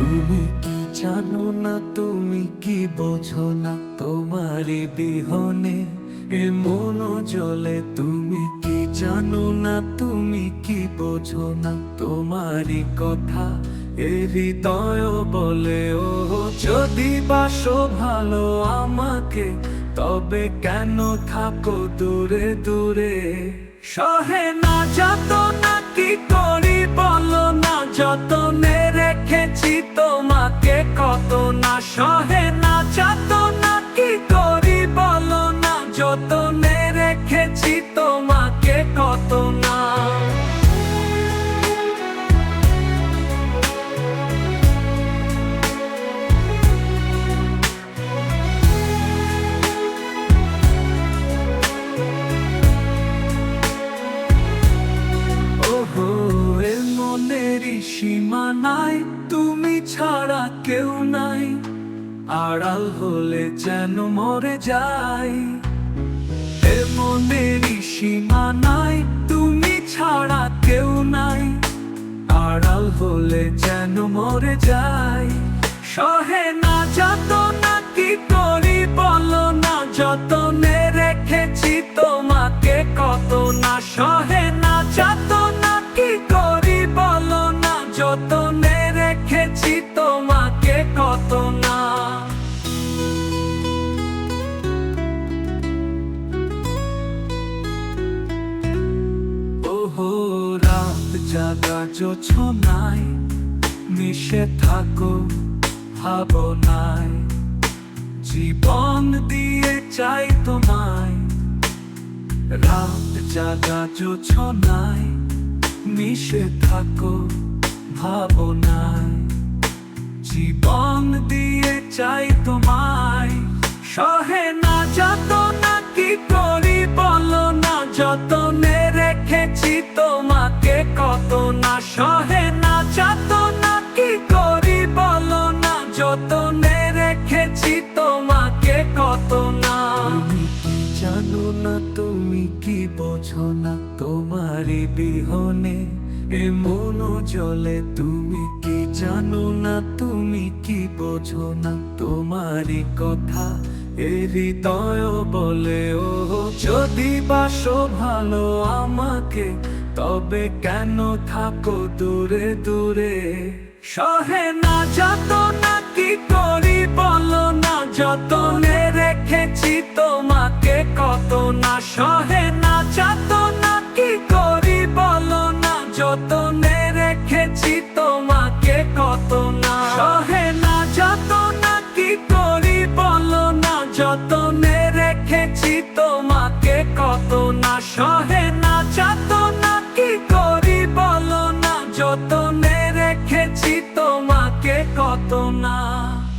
তুমি কি জানো না, তুমি কি বোঝো না? তোমারই বিহনে এ মন জ্বলে তুমি কি জানো না, তুমি কি বোঝো না? তোমারই কথা এ হৃদয় বলে ও যদি বাসো ভালো আমাকে, তবে কেন থাকো দূরে দূরে? সহে না যত না কি করি কত না সহে না যত না কি করি বলো না? যতনে রেখেছি তোমাকে কত না ওহো সীমা নাই তুমি ছাড়া কেউ নাই। আড়াল হলে যেন মরে যাই। মনেরই সীমা নাই, তুমি ছাড়া কেউ নাই। আড়াল হলে যেন মরে যাই। জাগা জোছনায় মিশে থাকো ভাবনায় জীবন দিয়ে চাই তোমায়। রাত জাগা জোছনায় মিশে থাকো ভাবনায় জীবন দিয়ে চাই তোমায়। সহে না যত না, কি করি বলো না? যতনে রেখেছি তোমাকে কত না। জানো না, তুমি কি বোঝো না? তোমারই বিহনে এ মন জলে তুমি কি জানো না? তুমি কি বোঝো না? তোমারই কথা এ হৃদয় বলে ও যদি বাসো ভালো আমাকে তবে কেন থাকো দূরে দূরে? সহে না যত না কি করি বলো না, যতনে রেখেছি তোমাকে কত না, সহে not.